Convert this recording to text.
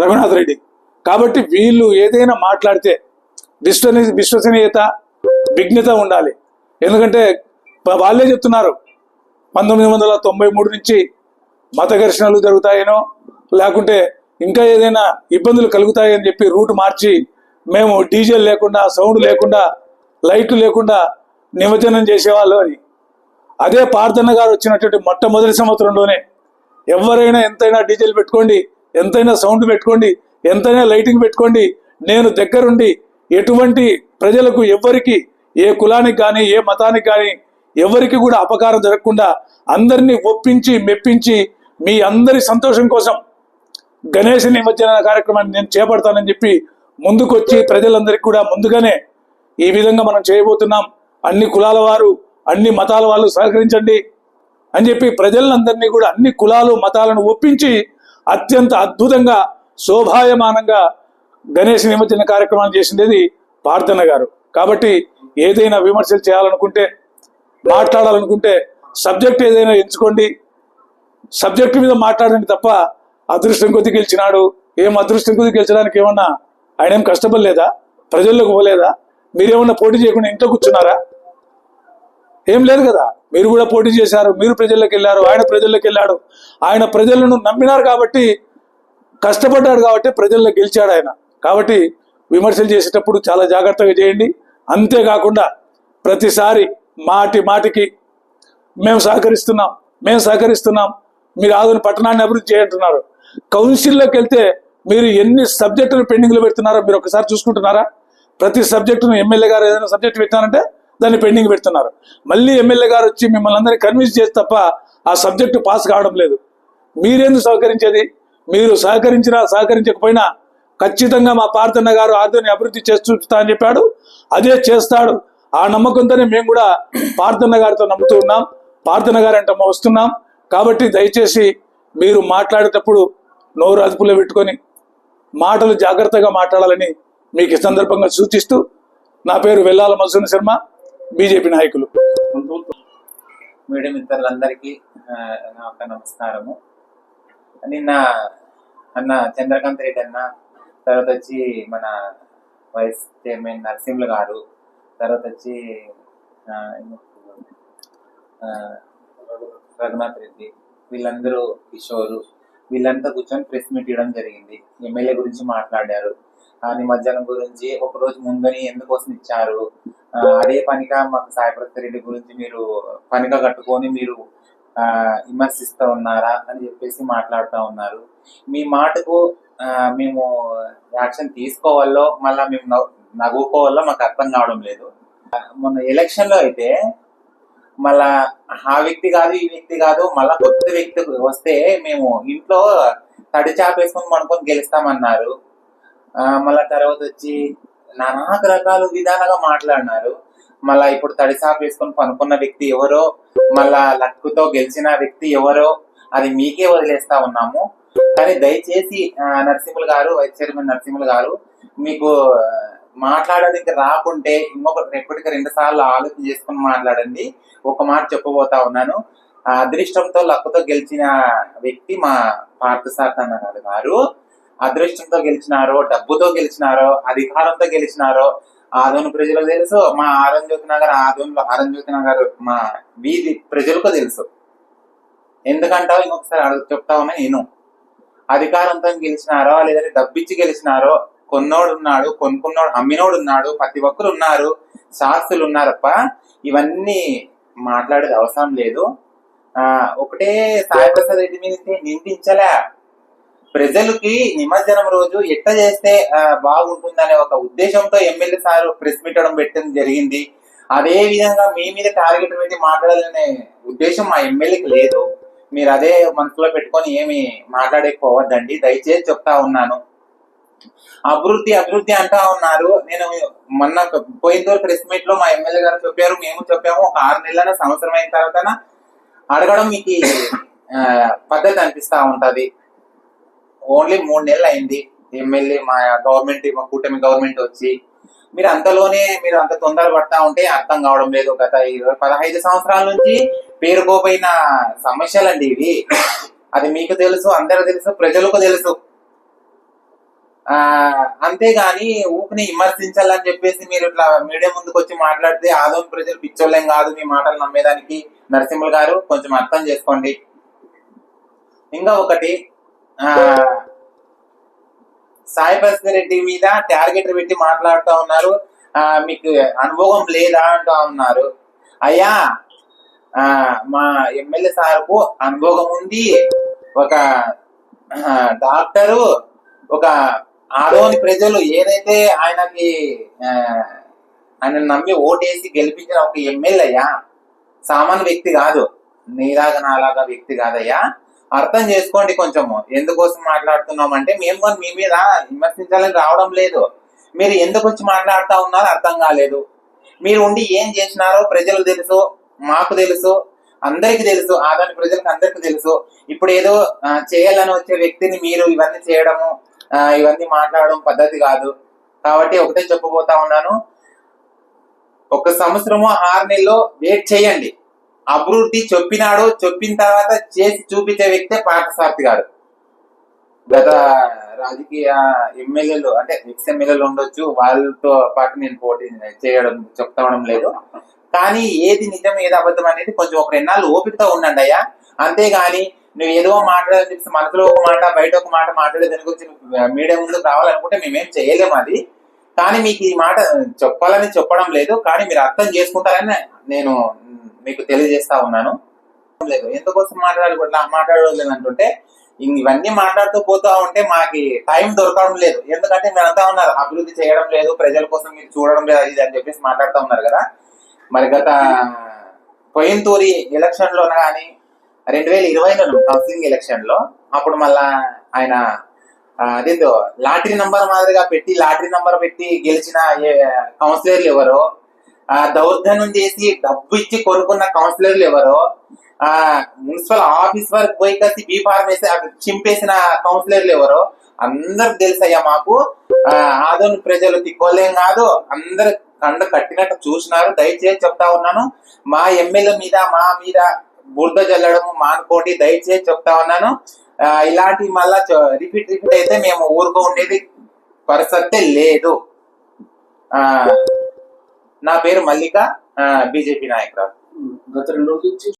రఘునాథ్ రెడ్డి. కాబట్టి వీళ్ళు ఏదైనా మాట్లాడితే విశ్వని విశ్వసనీయత విఘ్నత ఉండాలి. ఎందుకంటే వాళ్ళే చెప్తున్నారు పంతొమ్మిది వందల తొంభై మూడు నుంచి మత ఘర్షణలు జరుగుతాయనో లేకుంటే ఇంకా ఏదైనా ఇబ్బందులు కలుగుతాయని చెప్పి రూట్ మార్చి మేము డీజిల్ లేకుండా సౌండ్ లేకుండా లైట్లు లేకుండా నిమజ్జనం చేసేవాళ్ళు అని. అదే పార్థన్న గారు వచ్చినటువంటి మొట్టమొదటి సంవత్సరంలోనే ఎవరైనా ఎంతైనా డీజేలు పెట్టుకోండి ఎంతైనా సౌండ్ పెట్టుకోండి ఎంతైనా లైటింగ్ పెట్టుకోండి నేను దగ్గరుండి ఎటువంటి ప్రజలకు ఎవ్వరికి ఏ కులానికి కానీ ఏ మతానికి కానీ ఎవరికి కూడా అపకారం జరగకుండా అందరినీ ఒప్పించి మెప్పించి మీ అందరి సంతోషం కోసం గణేష్ నిమజ్జన కార్యక్రమాన్ని నేను చేపడతానని చెప్పి ముందుకొచ్చి ప్రజలందరికీ కూడా ముందుగానే ఈ విధంగా మనం చేయబోతున్నాం. అన్ని కులాల వారు అన్ని మతాల వాళ్ళు సహకరించండి అని చెప్పి ప్రజలందరినీ కూడా అన్ని కులాలు మతాలను ఒప్పించి అత్యంత అద్భుతంగా శోభాయమానంగా గణేష్ నిమజ్జన కార్యక్రమాన్ని చేసిండేది పార్థన్న గారు. కాబట్టి ఏదైనా విమర్శలు చేయాలనుకుంటే మాట్లాడాలనుకుంటే సబ్జెక్ట్ ఏదైనా ఎంచుకోండి. సబ్జెక్ట్ మీద మాట్లాడండి తప్ప అదృష్టం కొద్ది గెలిచినాడు. ఏం అదృష్టం కొద్ది గెలిచడానికి ఏమన్నా ఆయన ఏం కష్టపడలేదా? ప్రజల్లోకి పోలేదా? మీరేమన్నా పోటీ చేయకుండా ఇంట్లో కూర్చున్నారా? ఏం లేదు కదా. మీరు కూడా పోటీ చేశారు మీరు ప్రజల్లోకి వెళ్ళారు ఆయన ప్రజల్లోకి వెళ్ళాడు. ఆయన ప్రజలను నమ్మినారు కాబట్టి కష్టపడ్డాడు కాబట్టి ప్రజల్లో గెలిచాడు ఆయన. కాబట్టి విమర్శలు చేసేటప్పుడు చాలా జాగ్రత్తగా చేయండి. అంతేకాకుండా ప్రతిసారి మాటి మాటికి మేము సహకరిస్తున్నాం మేము సహకరిస్తున్నాం. మీరు ఆదుని పట్టణాన్ని అభివృద్ధి చేయంటున్నారు కౌన్సిల్లోకి వెళ్తే మీరు ఎన్ని సబ్జెక్టులు పెండింగ్లో పెడుతున్నారో మీరు ఒకసారి చూసుకుంటున్నారా? ప్రతి సబ్జెక్టును ఎమ్మెల్యే గారు ఏదైనా సబ్జెక్ట్ పెట్టినారంటే దాన్ని పెండింగ్ పెడుతున్నారు. మళ్ళీ ఎమ్మెల్యే గారు వచ్చి మిమ్మల్ని అందరినీ కన్విన్స్ చేసి తప్ప ఆ సబ్జెక్టు పాస్ కావడం లేదు. మీరేందుకు సహకరించేది? మీరు సహకరించినా సహకరించకపోయినా ఖచ్చితంగా మా పార్థన్న గారు ఆర్దని అభివృద్ధి చేసి అని చెప్పాడు. అదే చేస్తాడు. ఆ నమ్మకంతోనే మేము కూడా పార్థన్న గారితో నమ్ముతూ ఉన్నాం. పార్థన్న గారు అంటే వస్తున్నాం. కాబట్టి దయచేసి మీరు మాట్లాడేటప్పుడు నోరు అదుపులో పెట్టుకొని మాటలు జాగ్రత్తగా మాట్లాడాలని మీకు ఈ సందర్భంగా సూచిస్తూ నా పేరు వెల్లాల మధుసూన శర్మ. బీజేపీ నాయకులు. మీడియా మిత్రులందరికీ ఆ, నా యొక్క నమస్కారము. నిన్న అన్న చంద్రకాంత్ రెడ్డి అన్న తర్వాత వచ్చి మన వైస్ చైర్మన్ నరసింహులు గారు తర్వాత వచ్చి రఘునాథ్ రెడ్డి వీళ్ళందరూ కిషోరు వీళ్ళంతా కూర్చొని ప్రెస్ మీట్ ఇవ్వడం జరిగింది. ఎమ్మెల్యే గురించి మాట్లాడారు. ఆ నిమజ్జనం గురించి ఒక రోజు ముందని ఎందుకోసం ఇచ్చారు? అదే పనిగా మాకు సాయిప్రసాద్ రెడ్డి గురించి మీరు పనిగా కట్టుకొని మీరు విమర్శిస్తూ ఉన్నారా అని చెప్పేసి మాట్లాడుతూ ఉన్నారు. మీ మాటకు మేము యాక్షన్ తీసుకోవాలో మళ్ళా మేము నవ్వు- నవ్వుకోవాలో మాకు అర్థం కావడం లేదు. మొన్న ఎలక్షన్లో అయితే మళ్ళా ఆ వ్యక్తి కాదు ఈ వ్యక్తి కాదు మళ్ళా కొత్త వ్యక్తి వస్తే మేము ఇంట్లో తడి చాపేసుకొని పనుకొని గెలుస్తామన్నారు. మళ్ళా తర్వాత వచ్చి నానా రకాల విధాలుగా మాట్లాడినారు. మళ్ళా ఇప్పుడు తడి వేసుకొని పనుకున్న వ్యక్తి ఎవరో మళ్ళా లక్కుతో గెలిచిన వ్యక్తి ఎవరో అది మీకే వదిలేస్తా ఉన్నాము. కానీ దయచేసి నరసింహులు గారు వైస్ చైర్మన్ నరసింహులు గారు మీకు మాట్లాడడానికి రాకుంటే ఇంకొక ఎప్పటికీ రెండు సార్లు ఆలోచన చేసుకుని మాట్లాడండి. ఒక మాట చెప్పబోతా ఉన్నాను. అదృష్టంతో లక్కుతో గెలిచిన వ్యక్తి మా పార్థసార్థ గారు. అదృష్టంతో గెలిచినారో డబ్బుతో గెలిచినారో అధికారంతో గెలిచినారో ఆదోని ప్రజలకు తెలుసు మా ఆరంజ్యోతి నగర్ ఆదోనిలో ఆరంజ్యోతి నగర్ మా వీధి ప్రజలకు తెలుసు. ఎందుకంటావు? ఇంకొకసారి అడుగు చెప్తావని నేను? అధికారంతో గెలిచినారో లేదంటే డబ్బిచ్చి గెలిచినారో కొన్నోడు ఉన్నాడు కొనుక్కున్నోడు అమ్మినోడు ఉన్నాడు ప్రతి ఒక్కరు ఉన్నారు శాస్త్రులు ఉన్నారప్ప ఇవన్నీ మాట్లాడేది అవసరం లేదు. ఆ ఒకటే సాయిప్రసాద్ రెడ్డి మీద నిందించలే. ప్రజలకి నిమజ్జనం రోజు ఎట్ట చేస్తే బాగుంటుందనే ఒక ఉద్దేశంతో ఎమ్మెల్యే సార్ ప్రెస్ మీట్ అవడం పెట్టడం జరిగింది. అదే విధంగా మీ మీద టార్గెట్ పెట్టి మాట్లాడాలనే ఉద్దేశం మా ఎమ్మెల్యేకి లేదు. మీరు అదే మనసులో పెట్టుకొని ఏమి మాట్లాడకపోవద్దండి. దయచేసి చెప్తా ఉన్నాను. అభివృద్ధి అభివృద్ధి అంటా ఉన్నారు. నేను మొన్న పోయిన ప్రెస్ మీట్లో మా ఎమ్మెల్యే గారు చెప్పారు మేము చెప్పాము. ఒక ఆరు నెలల సంవత్సరం అయిన తర్వాత అడగడం మీకు పద్ధతి అనిపిస్తా ఉంటది. ఓన్లీ మూడు నెలలు అయింది ఎమ్మెల్యే మా గవర్నమెంట్ మా కూటమి గవర్నమెంట్ వచ్చి. మీరు అంతలోనే మీరు అంత తొందర పడతా ఉంటే అర్థం కావడం లేదు. గత ఇరవై పదహైదు సంవత్సరాల నుంచి పేరుకోపోయిన సమస్యలండి ఇవి. అది మీకు తెలుసు అందరూ తెలుసు ప్రజలకు తెలుసు. ఆ అంతేగాని ఊపిని విమర్శించాలని చెప్పేసి మీరు ఇట్లా మీడియా ముందుకు వచ్చి మాట్లాడితే ఆదోని ప్రజలు పిచ్చోళ్ళేం కాదు మీ మాటలు నమ్మేదానికి నరసింహులు గారు. కొంచెం అర్థం చేసుకోండి. ఇంకా ఒకటి సాయి భాస్కర్ రెడ్డి మీద టార్గెట్ పెట్టి మాట్లాడుతూ ఉన్నారు. ఆ మీకు అనుభవం లేదా అంటూ ఉన్నారు. అయ్యా మా ఎమ్మెల్యే సార్కు అనుభవం ఉంది. ఒక డాక్టరు ఒక ఆడోని ప్రజలు ఏదైతే ఆయనకి ఆయన నమ్మి ఓటేసి గెలిపించిన ఒక ఎమ్మెల్యేయా సామాన్య వ్యక్తి కాదు. నీలాగా నాలాగా వ్యక్తి కాదయ్యా. అర్థం చేసుకోండి కొంచెము. ఎందుకోసం మాట్లాడుతున్నాం అంటే మేము కానీ మీ మీద విమర్శించాలని రావడం లేదు. మీరు ఎందుకు వచ్చి మాట్లాడుతా ఉన్నారో అర్థం కాలేదు. మీరు ఉండి ఏం చేసినారో ప్రజలకు తెలుసు మాకు తెలుసు అందరికి తెలుసు ఆదాని ప్రజలకు అందరికి తెలుసు. ఇప్పుడు ఏదో చేయాలని వచ్చే వ్యక్తిని మీరు ఇవన్నీ చేయడము ఇవన్నీ మాట్లాడడం పద్ధతి కాదు. కాబట్టి ఒకటే చెప్పబోతా ఉన్నాను. ఒక సంవత్సరము ఆరు నెలలో వెయిట్ చేయండి. అభివృద్ధి చెప్పినాడు చెప్పిన తర్వాత చేసి చూపించే వ్యక్తే పార్థసారథి గారు గత రాజకీయ ఎమ్మెల్యేలు అంటే ఎక్స్ ఎమ్మెల్యేలు ఉండొచ్చు వాళ్ళతో పాటు నేను పోటీ చేయడం చెప్తావడం లేదు. కానీ ఏది నిజం ఏది అబద్ధం అనేది కొంచెం ఒక రెండు ఓపికతో ఉండండి అయ్యా. అంతేగాని నువ్వు ఏదో మాట్లాడాలని చెప్పి మనసులో ఒక మాట బయట ఒక మాట మాట్లాడే దాని గురించి మీడియా ముందుకు రావాలనుకుంటే మేమేం చేయలేము అది. కానీ మీకు ఈ మాట చెప్పాలని చెప్పడం లేదు. కానీ మీరు అర్థం చేసుకుంటారని నేను మీకు తెలియజేస్తా ఉన్నాను. లేదు ఎందుకోసం మాట్లాడాలి మాట్లాడలేదు అంటుంటే ఇవన్నీ మాట్లాడుతూ పోతా ఉంటే మాకి టైం దొరకడం లేదు. ఎందుకంటే మీరు అంతా ఉన్నారు అభివృద్ధి చేయడం లేదు ప్రజల కోసం మీరు చూడడం లేదు ఇది అని చెప్పేసి మాట్లాడుతూ ఉన్నారు కదా. మరి గత పొయ్యంతూరి ఎలక్షన్లో కానీ రెండు వేల ఇరవైలో కౌన్సిలింగ్ ఎలక్షన్లో అప్పుడు మళ్ళా ఆయన ఆ, అదేందో లాటరీ నంబర్ మాదిరిగా పెట్టి లాటరీ నంబర్ పెట్టి గెలిచిన కౌన్సిలర్లు ఎవరో ఆ దౌర్జన్యం చేసి డబ్బు ఇచ్చి కొనుక్కున్న కౌన్సిలర్లు ఎవరో ఆ మున్సిపల్ ఆఫీస్ వరకు పోయి కలిసి బీ ఫార్మ్ వేసి అక్కడ చింపేసిన కౌన్సిలర్లు ఎవరో అందరికి తెలుసయ్యా మాకు. ఆ, ఆదోని ప్రజలు తిక్కోలేం కాదు. అందరు కండ కట్టినట్టు చూసినారు. దయచేసి చెప్తా ఉన్నాను. మా ఎమ్మెల్యే మీద మా మీద బురద జల్లడం మానుకోండి. దయచేసి చెప్తా ఉన్నాను. ఇలాంటి మళ్ళా రిపీట్ రిపీట్ అయితే మేము ఊరుకో ఉండేది. పరిస్థితే లేదు. ఆ నా పేరు మల్లిక బీజేపీ నాయకురాలు. గత రెండు రోజుల నుంచి